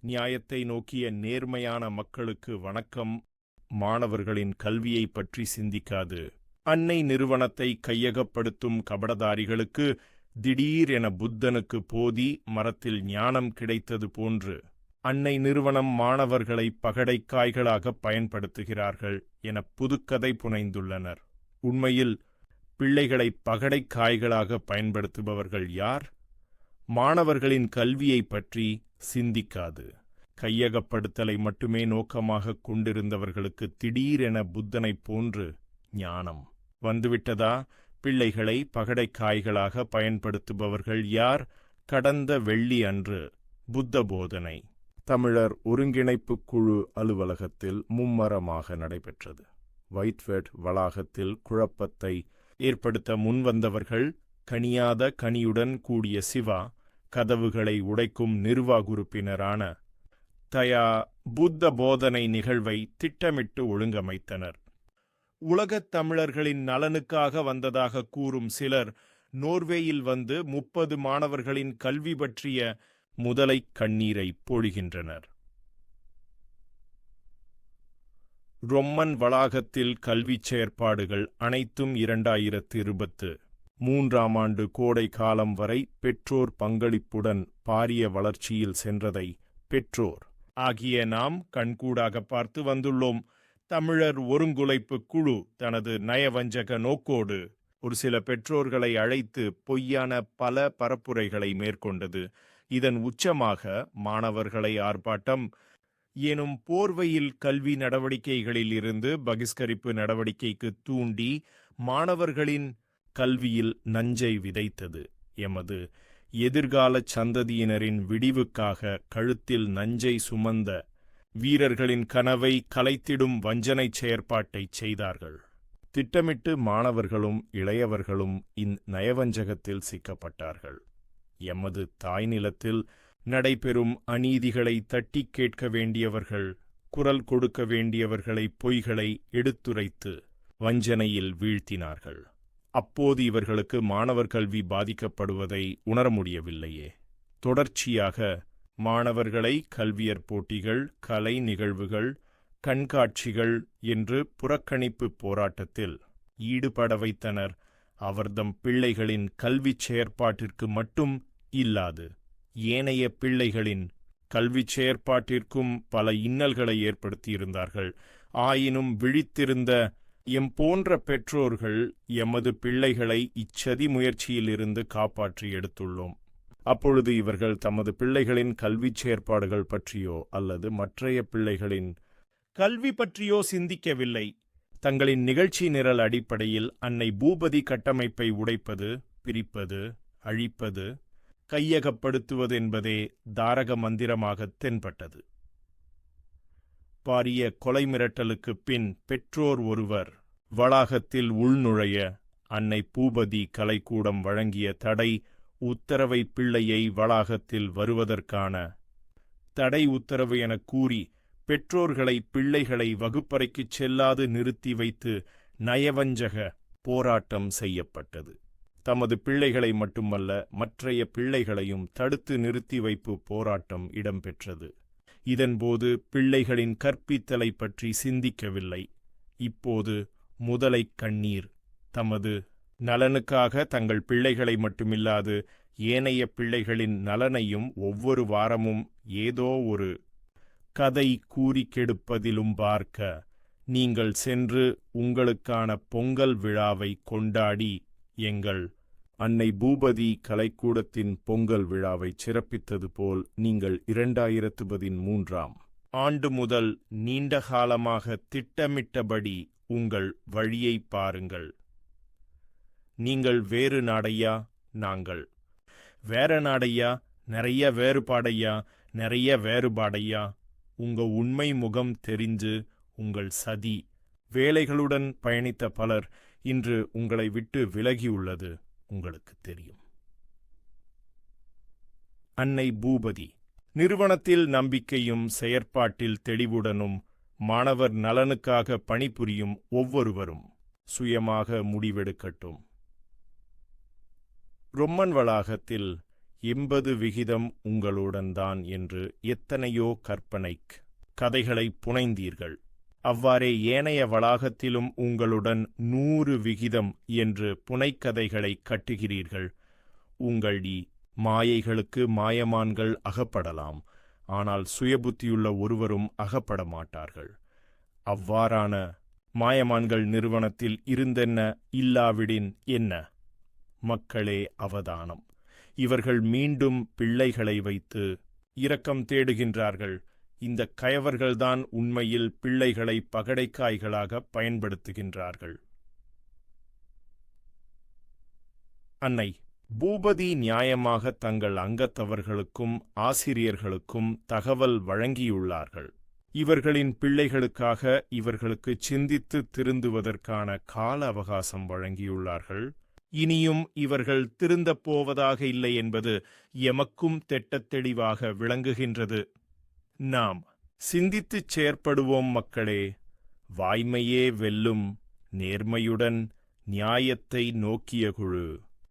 நியாயத்தை நோக்கிய நேர்மையான மக்களுக்கு வணக்கம். மாணவர்களின் கல்வியை பற்றி சிந்திக்காது. அன்னை நிறுவனத்தை கையகப்படுத்தும் கபடதாரிகளுக்கு திடீர் என புத்தனுக்கு போதி மரத்தில் ஞானம் கிடைத்தது போன்று அன்னை நிறுவனம் மாணவர்களை பகடைக்காய்களாக பயன்படுத்துகிறார்கள் என புதுக்கதை புனைந்துள்ளனர். உண்மையில் பிள்ளைகளை பகடைக்காய்களாக பயன்படுத்துபவர்கள் யார்? மாணவர்களின் கல்வியை பற்றி சிந்திக்காது. கையகப்படுத்தலை மட்டுமே நோக்கமாகக் கொண்டிருந்தவர்களுக்கு திடீரென புத்தனைப் போன்று ஞானம் வந்துவிட்டதா? பிள்ளைகளை பகடைக்காய்களாக பயன்படுத்துபவர்கள் யார்? கடந்த வெள்ளி அன்று புத்த போதனை. தமிழர் ஒருங்கிணைப்புக் குழு அலுவலகத்தில் மும்மரமாக நடைபெற்றது. வைட்வெட் வளாகத்தில் குழப்பத்தை ஏற்படுத்த முன்வந்தவர்கள் கனியாத கனியுடன் கூடிய சிவா கதவுகளை உடைக்கும் நிர்வாக உறுப்பினரான தயா புத்த போதனை நிகழ்வை திட்டமிட்டு ஒழுங்கமைத்தனர். உலகத் தமிழர்களின் நலனுக்காக வந்ததாக கூறும் சிலர் நோர்வேயில் வந்து முப்பது மாணவர்களின் கல்வி பற்றிய முதலை கண்ணீரை பொழிகின்றனர். ரொம்மன் வளாகத்தில் கல்விச் செயற்பாடுகள் அனைத்தும் இரண்டாயிரத்து இருபத்து மூன்றாம் ஆண்டு கோடை காலம் வரை பெற்றோர் பங்களிப்புடன் பாரிய வளர்ச்சியில் சென்றதை பெற்றோர். ஆகிய நாம் கண்கூடாக பார்த்து வந்துள்ளோம். தமிழர் ஒருங்குலைப்பு குழு தனது நயவஞ்சக நோக்கோடு ஒரு சில பெற்றோர்களை அழைத்து பொய்யான பல பரப்புரைகளை மேற்கொண்டது. இதன் உச்சமாக மாணவர்களை ஆர்ப்பாட்டம் எனும் போர்வையில் கல்வி நடவடிக்கைகளில் இருந்து பகிஷ்கரிப்பு நடவடிக்கைக்கு தூண்டி மாணவர்களின் கல்வியில் நஞ்சை விதைத்தது. எமது எதிர்கால சந்ததியினரின் விடிவுக்காக கழுத்தில் நஞ்சை சுமந்த வீரர்களின் கனவை கலைத்திடும் வஞ்சனைச் செயற்பாட்டைச் செய்தார்கள். திட்டமிட்டு மாணவர்களும் இளையவர்களும் இந்நயவஞ்சகத்தில் சிக்கப்பட்டார்கள். எமது தாய்நிலத்தில் நடைபெறும் அநீதிகளை தட்டி கேட்க வேண்டியவர்கள் குரல் கொடுக்க வேண்டியவர்களை பொய்களை எடுத்துரைத்து வஞ்சனையில் வீழ்த்தினார்கள். அப்போது இவர்களுக்கு மாணவர் கல்வி பாதிக்கப்படுவதை உணர முடியவில்லையே. தொடர்ச்சியாக மாணவர்களை கல்வியற் போட்டிகள் கலை நிகழ்வுகள் கண்காட்சிகள் என்று புறக்கணிப்பு போராட்டத்தில் ஈடுபட வைத்தனர். அவர்தம் பிள்ளைகளின் கல்விச் செயற்பாட்டிற்கு மட்டும் இல்லாது ஏனைய பிள்ளைகளின் கல்விச் செயற்பாட்டிற்கும் பல இன்னல்களை ஏற்படுத்தியிருந்தார்கள். ஆயினும் விழித்திருந்த எம் போன்ற பெற்றோர்கள் எமது பிள்ளைகளை இச்சதி முயற்சியிலிருந்து காப்பாற்றி எடுத்துள்ளோம். அப்பொழுது இவர்கள் தமது பிள்ளைகளின் கல்விச் செயற்பாடுகள் பற்றியோ அல்லது மற்றைய பிள்ளைகளின் கல்வி பற்றியோ சிந்திக்கவில்லை. தங்களின் நிகழ்ச்சி நிரல் அடிப்படையில் அன்னை பூபதி கட்டமைப்பை உடைப்பது பிரிப்பது அழிப்பது கையகப்படுத்துவது என்பதே தாரக மந்திரமாக தென்பட்டது. பாரிய கொலை மிரட்டலுக்குப் பின் பெற்றோர் ஒருவர் வளாகத்தில் உள்நுழைய அன்னை பூபதி கலைக்கூடம் வழங்கிய தடை உத்தரவை பிள்ளையை வளாகத்தில் வருவதற்கான தடை உத்தரவு எனக் கூறி பெற்றோர்களை பிள்ளைகளை வகுப்பறைக்குச் செல்லாது நிறுத்தி வைத்து நயவஞ்சக போராட்டம் செய்யப்பட்டது. தமது பிள்ளைகளை மட்டுமல்ல மற்றைய பிள்ளைகளையும் தடுத்து நிறுத்தி வைப்பு போராட்டம் இடம்பெற்றது. இதன்போது பிள்ளைகளின் கற்பித்தலை பற்றி சிந்திக்கவில்லை. இப்போது முதலை கண்ணீர். தமது நலனுக்காக தங்கள் பிள்ளைகளை மட்டுமில்லாது ஏனைய பிள்ளைகளின் நலனையும் ஒவ்வொரு வாரமும் ஏதோ ஒரு கதை கூறி கெடுப்பதிலும் பார்க்க நீங்கள் சென்று உங்களுக்கான பொங்கல் விழாவை கொண்டாடி எங்கள் அன்னை பூபதி கலைக்கூடத்தின் பொங்கல் விழாவை சிறப்பித்தது போல் நீங்கள் இரண்டாயிரத்து பதின் மூன்றாம் ஆண்டு முதல் நீண்ட காலமாக திட்டமிட்டபடி உங்கள் வழியைப் பாருங்கள். நீங்கள் வேறு நாடையா? நாங்கள். வேற நாடையா? நிறைய வேறுபாடையா? நிறைய வேறுபாடையா? உங்க உண்மை முகம் தெரிஞ்சு உங்கள் சதி. வேலைகளுடன் பயணித்த பலர் இன்று உங்களை விட்டு விலகியுள்ளது உங்களுக்கு தெரியும். அன்னை பூபதி. நிறுவனத்தில் நம்பிக்கையும் செயற்பாட்டில் தெளிவுடனும் மாணவர் நலனுக்காக பணிபுரியும் ஒவ்வொருவரும் சுயமாக முடிவெடுக்கட்டும். ரொம்மன் வளாகத்தில் எண்பது விகிதம் உங்களுடன் தான் என்று எத்தனையோ கற்பனைக் கதைகளை புனைந்தீர்கள். அவ்வாறே ஏனைய வளாகத்திலும் உங்களுடன் நூறு விகிதம் என்று புனைக்கதைகளை கட்டுகிறீர்கள். உங்கள் மாயைகளுக்கு மாயமான்கள் அகப்படலாம். ஆனால் சுயபுத்தியுள்ள ஒருவரும் அகப்பட மாட்டார்கள் அவ்வாறான மாயமான்கள் நிறுவனத்தில் இருந்தென்ன இல்லாவிடின் என்ன? மக்களே அவதானம். இவர்கள் மீண்டும் பிள்ளைகளை வைத்து இரக்கம் தேடுகின்றார்கள். இந்த கயவர்கள்தான் உண்மையில் பிள்ளைகளை பகடைக்காய்களாக பயன்படுத்துகின்றார்கள். அன்னை பூபதி நியாயமாக தங்கள் அங்கத்தவர்களுக்கும் ஆசிரியர்களுக்கும் தகவல் வழங்கியுள்ளார்கள். இவர்களின் பிள்ளைகளுக்காக இவர்களுக்கு சிந்தித்து திருந்துவதற்கான கால அவகாசம் வழங்கியுள்ளார்கள். இனியும் இவர்கள் திருந்தப் போவதாக இல்லை என்பது எமக்கும் தெட்டத் தெளிவாக விளங்குகின்றது. நாம் சிந்தித்துச் செயற்படுவோம் மக்களே. வாய்மையே வெல்லும் நேர்மையுடன் நியாயத்தை நோக்கிய குழு.